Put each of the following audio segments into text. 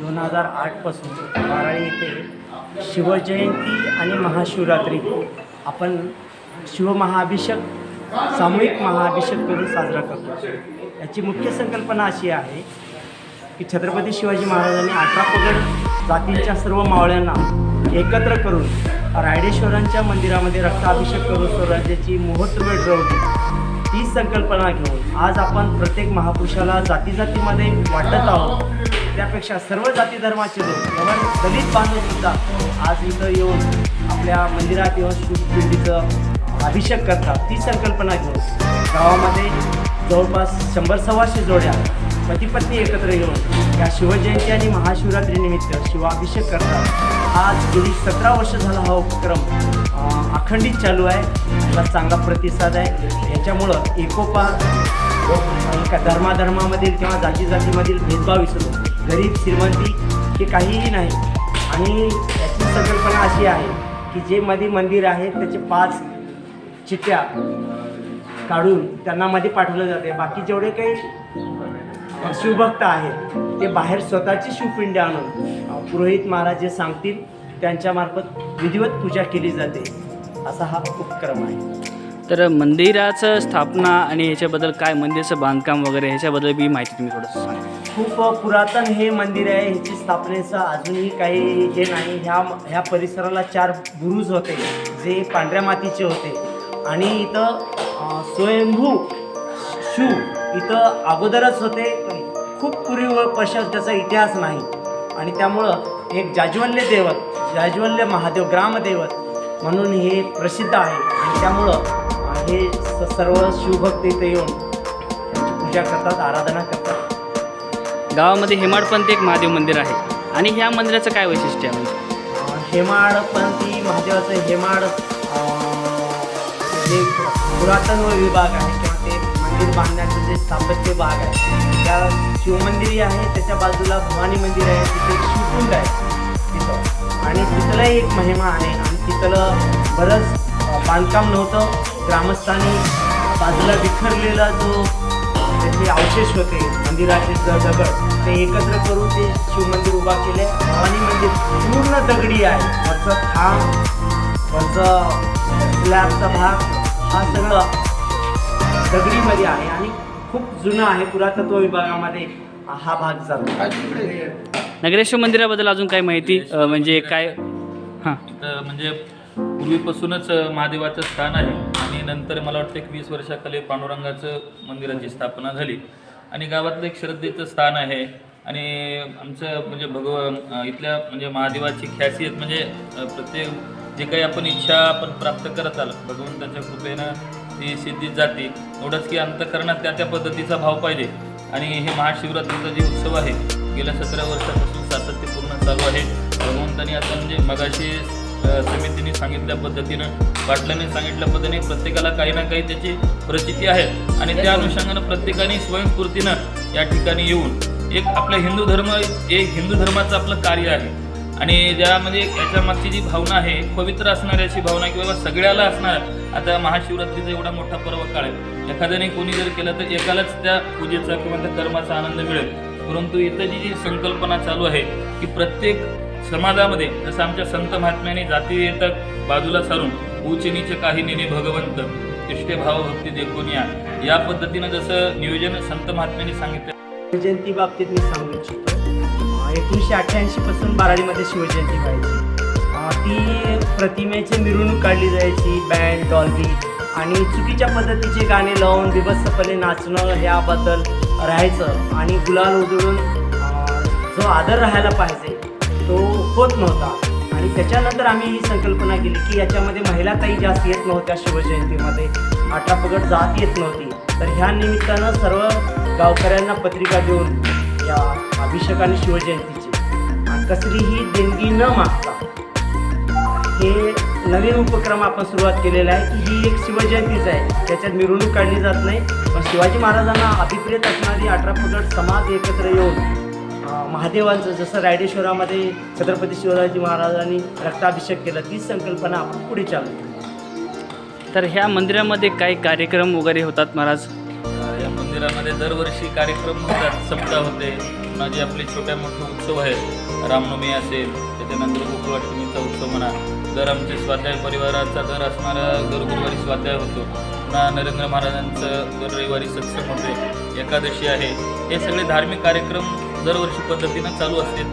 दोन हजार आठपासून बाराळी येथे शिवजयंती आणि महाशिवरात्री आपण शिवमहाभिषेक सामूहिक महाअभिषेक करून साजरा करतो. याची मुख्य संकल्पना अशी आहे की छत्रपती शिवाजी महाराजांनी अठरा पगड जातींच्या सर्व मावळ्यांना एकत्र करून रायडेश्वरांच्या मंदिरामध्ये रक्ताभिषेक करून स्वराज्याची मुहूर्तवेळ ठरवली ही संकल्पना घेऊन आज आपण प्रत्येक महापुरुषाला जाती जातीमध्ये वाटत आहोत. त्यापेक्षा सर्व जाती धर्माचे लोक एव्हन दलित बांधव सुद्धा आज इथं येऊन आपल्या मंदिरात येऊन शिवपिंडीचं अभिषेक करतात. ती संकल्पना घेऊन गावामध्ये जवळपास शंभर सव्वाशे जोड्या पती पत्नी एकत्र येऊन या शिवजयंती आणि महाशिवरात्रीनिमित्त शिवाभिषेक करतात. आज गेली सतरा वर्ष झाला हा उपक्रम अखंडित चालू आहे. याला चांगला प्रतिसाद आहे. याच्यामुळं एकोपा एका धर्माधर्मामधील किंवा जाती जातीमधील भेदभाव विसरतो गरीब श्रीमंती हे काहीही नाही. आणि याची संकल्पना अशी आहे की जे मध्ये मंदिर आहे त्याचे पाच चिठ्ठ्या काढून त्यांना मध्ये पाठवलं जाते. बाकी जेवढे काही शिवभक्त आहेत. ते बाहेर स्वतःची शिवपिंड आणून पुरोहित महाराज जे सांगतील त्यांच्यामार्फत विधिवत पूजा केली जाते. असा हा उपक्रम आहे. तर मंदिराचं स्थापना आणि ह्याच्याबद्दल काय मंदिराचं बांधकाम वगैरे ह्याच्याबद्दल बी माहिती तुम्ही थोडंसं सांगा. खूप पुरातन हे मंदिर आहे ह्याची स्थापनेचं अजूनही काही हे नाही. ह्या ह्या परिसराला चार बुरुज होते जे पांढऱ्या मातीचे होते. आणि इथं स्वयंभू शिव इथं अगोदरच होते खूप पूर्वीपासून त्याचा इतिहास नाही. आणि त्यामुळं एक जाज्वल्य दैवत जाज्वल्य महादेव ग्रामदैवत म्हणून हे प्रसिद्ध आहे. आणि त्यामुळं हे सर्व शिवभक्त इथं येऊन त्यांची पूजा करतात आराधना करतात. गावामध्ये हेमाडपंथी एक महादेव मंदिर आहे. आणि ह्या मंदिराचं काय वैशिष्ट्य आहे? म्हणजे हेमाडपंथी महादेवाचं हेमाड जे पुरातन विभाग आहे. मंदिर बांधण्याचं जे स्थापत्य भाग आहे त्या शिवमंदिरही आहे त्याच्या बाजूला भवानी मंदिर आहे तिथे शिवकुंड आहे तिथं. आणि तिथलाही एक महिमा आहे आणि तिथलं बरंच बांधकाम नव्हतं ग्रामस्थांनी बाजूला विखरलेला जो त्याचे अवशेष होते मंदिराचे दगड ते एकत्र करून ते शिवमंदिर उभा केले. भवानी मंदिर पूर्ण दगडी आहे. वरचा थांब वरचा स्लॅबचा भाग हा सगळं दगडीमध्ये आहे आणि खूप जुनं आहे पुरातत्व विभागामध्ये हा भाग चालतो. नगरेश्वर मंदिराबद्दल अजून काय माहिती? अं, म्हणजे काय हां. म्हणजे पूर्वीपासूनच महादेवाचं स्थान आहे. आणि नंतर मला वाटतं एक वीस वर्षाखाली पांडुरंगाचं मंदिराची स्थापना झाली. आणि गावातलं एक श्रद्धेचं स्थान आहे. आणि आमचं म्हणजे भगव अं, इथल्या म्हणजे महादेवाची ख्यासियत म्हणजे अं, प्रत्येक जे काही आपण इच्छा आपण प्राप्त करत आलो भगवंताच्या कृपेनं ती सिद्धीत जाते. एवढंच की अंतकरणात त्या त्या पद्धतीचा भाव पाहिजे. आणि हे महाशिवरात्रीचा जे उत्सव आहे गेल्या सतरा वर्षापासून सातत्यपूर्ण चालू आहे. भगवंतानी आता म्हणजे मगाशी समितीने सांगितल्या पद्धतीनं पाटलांनी सांगितल्या पद्धतीने प्रत्येकाला काही ना काही त्याची प्रचिती आहे. आणि त्या अनुषंगानं प्रत्येकाने स्वयंस्फूर्तीनं या ठिकाणी येऊन एक आपला हिंदू धर्म एक हिंदू धर्माचं आपलं कार्य आहे. आणि ज्या म्हणजे याच्या मागची जी भावना आहे पवित्र असणारी अशी भावना किंवा सगळ्याला असणार. आता महाशिवरात्रीचा एवढा मोठा पर्व काळ आहे. एखाद्याने कोणी जर केलं तर एकालाच त्या पूजेचा किंवा त्या कर्माचा आनंद मिळेल. परंतु इथं जी जी संकल्पना चालू आहे की प्रत्येक समाजामध्ये जसं आमच्या संत महात्म्याने जाती येतात बाजूला सारून उच काही नेने भगवंत इष्टे भाव भक्ती देखून या. या पद्धतीनं जसं नियोजन संत महात्म्याने सांगितलं. जयंती बाबतीत मी सांगू इच्छितो. एकोणीसशे अठ्ठ्याऐंशी पासून बाराडीमध्ये शिवजयंती व्हायची. ती प्रतिमेची मिरवणूक काढली जायची बँड डॉल्बी. आणि चुकीच्या पद्धतीचे गाणे लावून बिभत्सपणे नाचणं ह्याबद्दल राहायचं आणि गुलाल उधळून जो आदर राहायला पाहिजे तो होत नव्हता. आणि त्याच्यानंतर आम्ही ही संकल्पना केली की याच्यामध्ये महिला काही जास्त येत नव्हत्या शिवजयंतीमध्ये. आटापगट जात येत नव्हती. तर ह्या निमित्तानं सर्व गावकऱ्यांना पत्रिका देऊन या अभिषेक आणि शिवजयंतीची कसलीही देणगी न मागता हे नवीन उपक्रम आपण सुरुवात केलेला आहे. की ही एक शिवजयंतीच आहे. त्याच्यात मिरवणूक काढली जात नाही. पण शिवाजी महाराजांना अभिप्रेत असणारी अठरा पगड समाज एकत्र येऊन महादेवांचं जसं रायडेश्वरामध्ये छत्रपती शिवाजी महाराजांनी रक्ताभिषेक केला तीच संकल्पना आपण पुढे चालू तर ह्या मंदिरामध्ये काही कार्यक्रम वगैरे होतात महाराज? मंदिरामध्ये दरवर्षी कार्यक्रम होतात. सप्ताह होते. पुन्हा जे आपले छोट्या मोठे उत्सव आहेत रामनवमी असेल त्याच्यानंतर गोकुळाष्टमीचा उत्सव म्हणा दर आमचे स्वाध्याय परिवाराचा दर असणारा दर गुरुवारी स्वाध्याय होतो. पुन्हा नरेंद्र महाराजांचं दर रविवारी सत्संग होते. एकादशी आहे. हे सगळे धार्मिक कार्यक्रम दरवर्षी पद्धतीनं चालू असतील.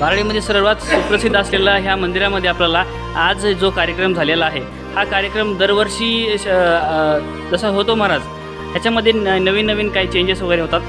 बाराळीमध्ये सर्वात सुप्रसिद्ध असलेला ह्या मंदिरामध्ये आपल्याला आज जो कार्यक्रम झालेला आहे हा कार्यक्रम दरवर्षी श- जसा होतो महाराज ह्याच्यामध्ये न नवीन नवीन काही चेंजेस वगैरे होतात?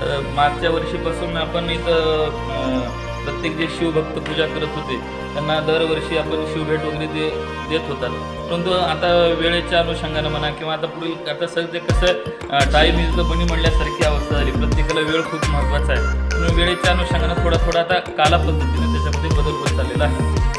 तर मागच्या वर्षीपासून आपण इथं अं, प्रत्येक जे शिवभक्त पूजा करत होते त्यांना दरवर्षी आपण शिवभेट वगैरे दे देत होतात. परंतु आता वेळेच्या अनुषंगानं म्हणा किंवा आता पुढील आता सध्या कसं टाईम इज द बनी म्हणल्यासारखी अवस्था झाली. प्रत्येकाला वेळ खूप महत्त्वाचा आहे. म्हणून वेळेच्या अनुषंगानं थोडा थोडा आता काला पद्धतीने त्याच्यामध्ये बदल होत चाललेला आहे.